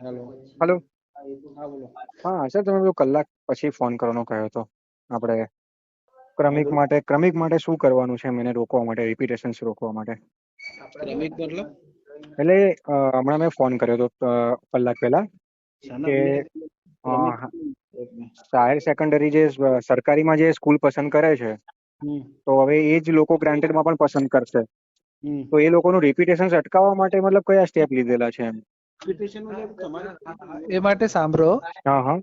Hello હા sir તમે પેલો કલાક પછી ફોન કરવાનો કહ્યો હતો આપણે ક્રમિક માટે ક્રમિક માટે શું કરવાનું છે એને રોકવા માટે રિપીટેશન્સ રોકવા માટે? ક્રમિક મતલબ? એટલે હમણાં મેં ફોન કર્યો હતો કલાક પહેલા કે? હાયર સેકન્ડરી જે સરકારીમાં જે સ્કૂલ પસંદ કરે છે તો હવે એ જ લોકો ગ્રાન્ટેડમાં પણ પસંદ કરશે. તો એ લોકોનું રિપીટેશન અટકાવવા માટે મતલબ કયા સ્ટેપ લીધેલા છે એમ? એ માટે સાંભળો. હા હા.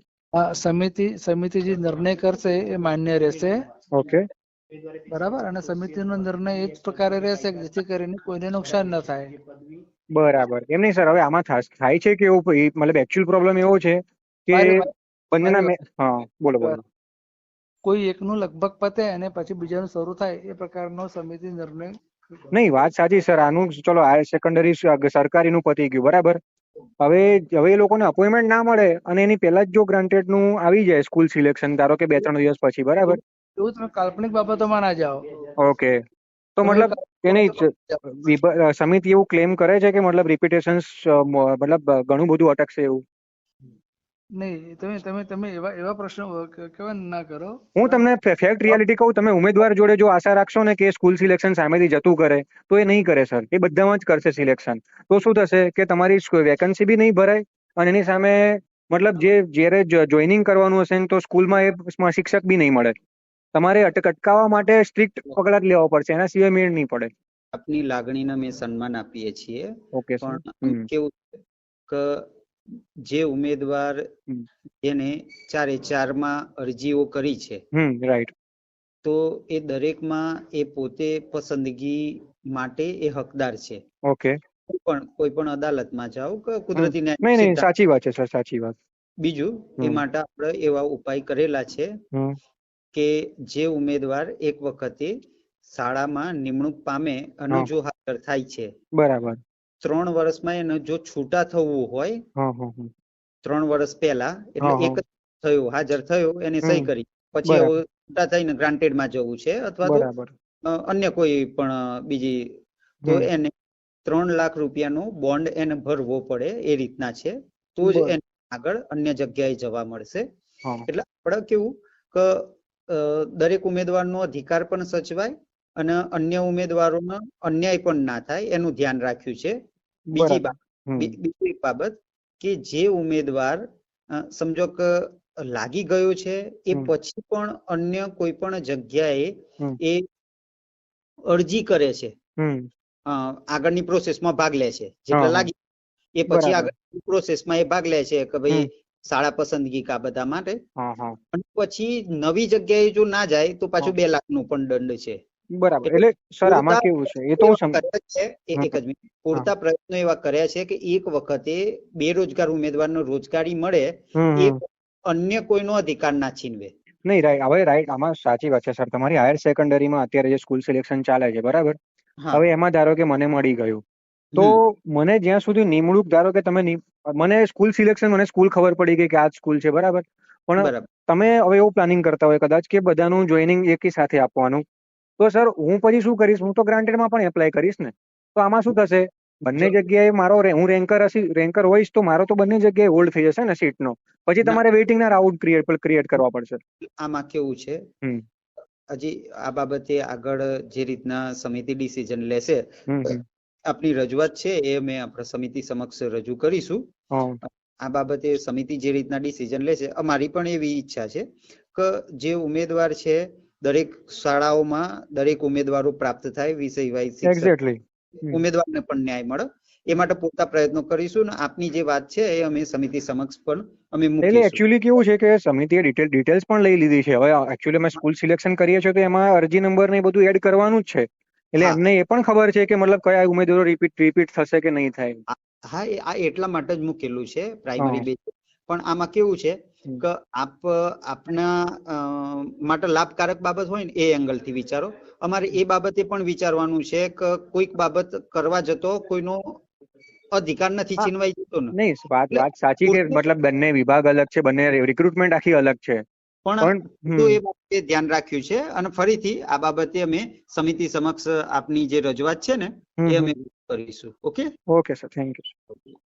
સમિતિ સમિતિ જે નિર્ણય કરશે એ માન્ય રહેશે. ઓકે. બરાબર? અને સમિતિનો નિર્ણય એ જ પ્રકારે રહેશે જેથી કરીને કોઈને નુકસાન ન થાય. બરાબર. એમ નહીં સર. હવે આમાં થાય છે કે એવું મતલબ એકચ્યુઅલ પ્રોબ્લેમ એવો છે કે બંનેના હા બોલો બોલો. કોઈ એકનું લગભગ પતે અને પછી બીજાનું શરૂ થાય એ પ્રકારનો સમિતિ નિર્ણય નહીં વાત સાચી સર. આનું ચલો હાયર સેકન્ડરી સરકારીનું પતી ગયું. બરાબર? હવે હવે એ લોકોને અપોઇન્ટમેન્ટ ના મળે અને એની પહેલા જ જો ગ્રાન્ટેડનું આવી જાય સ્કૂલ સિલેક્શન ધારો કે બે ત્રણ દિવસ પછી બરાબર? એવું તમે કાલ્પનિક બાબતોમાં ના જાઓ ઓકે તો મતલબ એને સમિતિ એવું ક્લેમ કરે છે કે મતલબ રિપીટેશન્સ મતલબ ઘણું બધું અટકશે એવું? નહીં તમે તમે તમે એવા એવા પ્રશ્નો કેવા ના કરો. હું તમને ફેક્ટ રિયાલિટી કહું તમે ઉમેદવાર જોડે જો આશા રાખશો ને કે સ્કૂલ સિલેક્શન સામેથી જતું કરે તો એ નહીં કરે સર એ બધામાં જ કરશે સિલેક્શન તો શું થશે કે તમારી વેકન્સી બી નહીં ભરાય અને એની સામે મતલબ જે જ્યારે જોઈનિંગ કરવાનું હશે ને તો સ્કૂલમાં એ શિક્ષક બી નહીં મળે. તમારે અટક અટકાવવા માટે સ્ટ્રિક્ટ પગલાં જ લેવા પડશે એના સિવાય મેળ નહીં પડે. આપની લાગણીને અમે સન્માન આપીએ છીએ. ઓકે પણ કેવું કે જે ઉમેદવાર. જેને ચારે ચારમાં અરજીઓ કરી છે. રાઈટ તો એ દરેકમાં એ પોતે પસંદગી માટે એ હકદાર છે. ઓકે પણ કોઈ પણ અદાલતમાં જાઓ કે કુદરતી ન્યાય નહીં નહીં સાચી વાત છે સર સાચી વાત. બીજું એ માટે આપણે એવા ઉપાય કરેલા છે કે જે ઉમેદવાર એક વખતે શાળામાં નિમણૂક પામે અને જો હાજર થાય છે. બરાબર. ત્રણ વર્ષમાં એને જો છૂટા થવું હોય ત્રણ વર્ષ પહેલા એટલે. એક થયો હાજર થયો એને સહી કરી. પછી છૂટા થઈને ગ્રાન્ટેડમાં જવું છે અથવા તો અન્ય કોઈ પણ બીજી તો એને ત્રણ લાખ રૂપિયાનો બોન્ડ એને ભરવો પડે એ રીતના છે. તો જ એને આગળ અન્ય જગ્યાએ જવા મળશે. એટલે આપણે કેવું કે દરેક ઉમેદવારનો અધિકાર પણ સચવાય અને અન્ય ઉમેદવારોનો અન્યાય પણ ના થાય એનું ધ્યાન રાખ્યું છે. બીજી બાબત બીજી એક બાબત કે જે ઉમેદવાર સમજો કે લાગી ગયો છે એ પછી પણ અન્ય કોઈ પણ જગ્યાએ એ અરજી કરે છે. આગળની પ્રોસેસમાં ભાગ લે છે. જેટલા લાગી એ પછી બરાબર. આગળ પ્રોસેસમાં એ ભાગ લે છે કે ભાઈ શાળા પસંદગી કા બધા માટે. અને પછી નવી જગ્યાએ જો ના જાય તો પાછું બે લાખનું પણ દંડ છે. બરાબર. એટલે સર આમાં કેવું છે? એ તો હું એવા સમ કર્યા છે, એ- હમ. એક જ મિનિટ. પૂરતા પ્રયત્નો એવા કર્યા છે કે એક વખતે બેરોજગાર ઉમેદવારનો રોજગારી મળે એ અન્ય કોઈનો અધિકાર ના છીનવે. નહીં રાઈટ. હવે રાઈટ આમાં સાચી વાત છે સર. તમારી હાયર સેકન્ડરીમાં અત્યારે જે સ્કૂલ સિલેક્શન ચાલે છે બરાબર? હવે એમાં ધારો કે મને મળી ગયું. તો મને જ્યાં સુધી નિમણૂક ધારો કે તમે મને સ્કૂલ સિલેક્શન મને સ્કૂલ ખબર પડી ગઈ કે આ સ્કૂલ છે બરાબર? પણ તમે હવે એવું પ્લાનિંગ કરતા હોય કદાચ કે બધાનું જોઈનિંગ એકી સાથે આપવાનું. તો સર હું પછી શું કરીશ? હું તો ગ્રાન્ટેડમાં પણ એપ્લાય કરીશ ને. તો આમાં શું થશે? બંને જગ્યાએ મારો હું રેન્કર હશી રેન્કર હોઈશ તો મારો તો બંને જગ્યાએ હોલ્ડ થઈ જશે ને સીટનો. પછી. તમારે વેઇટિંગ ના રાઉન્ડ ક્રિએટ ક્રિએટ કરવા પડશે. આમાં કેવું છે? હજી આ બાબતે આગળ જે રીતના સમિતિ ડિસિઝન લેશે. આપની રજૂઆત છે એ અમે આપણે સમિતિ સમક્ષ રજૂ કરીશું. આ બાબતે સમિતિ જે રીતના ડિસિઝન લે છે અમારી પણ એવી ઈચ્છા છે કે જે ઉમેદવાર છે દરેક શાળાઓમાં દરેક ઉમેદવારો પ્રાપ્ત થાય વિષય વાઇઝ એક્ઝેક્ટલી ઉમેદવારને પણ ન્યાય મળે. એ માટે પૂરતા પ્રયત્નો કરીશું ને આપની જે વાત છે એ અમે સમિતિ સમક્ષ પણ અમે એટલે એકચ્યુઅલી કેવું છે કે સમિતિએ ડિટેલ ડિટેલ્સ પણ લઈ લીધી છે. હવે એકચ્યુઅલી અમે સ્કૂલ સિલેક્શન કરીએ છીએ તો એમાં અરજી નંબર ને એ બધું એડ કરવાનું જ છે. એટલે. એમને એ પણ ખબર છે કે મતલબ કયા ઉમેદવારો રિપીટ રિપીટ થશે કે નહીં થાય. હા એ આ એટલા માટે જ મૂકેલું છે પ્રાઇમરી. બેઝ પણ આમાં કેવું છે. કે આપ આપના માટે લાભકારક બાબત હોય ને એ એંગલથી વિચારો. અમારે એ બાબતે પણ વિચારવાનું છે કે કોઈક બાબત કરવા જતો કોઈનો અધિકાર નથી. છીનવાઈ જતો ને. નહીં વાત વાત સાચી કે મતલબ બંને વિભાગ અલગ છે બંને રિક્રુટમેન્ટ આખી અલગ છે. પણ પણ તો એ બાબતે ધ્યાન રાખ્યું છે અને ફરીથી આ બાબતે અમે સમિતિ સમક્ષ આપની જે રજૂઆત છે ને એ અમે કરીશું. Okay? Okay sir. Thank you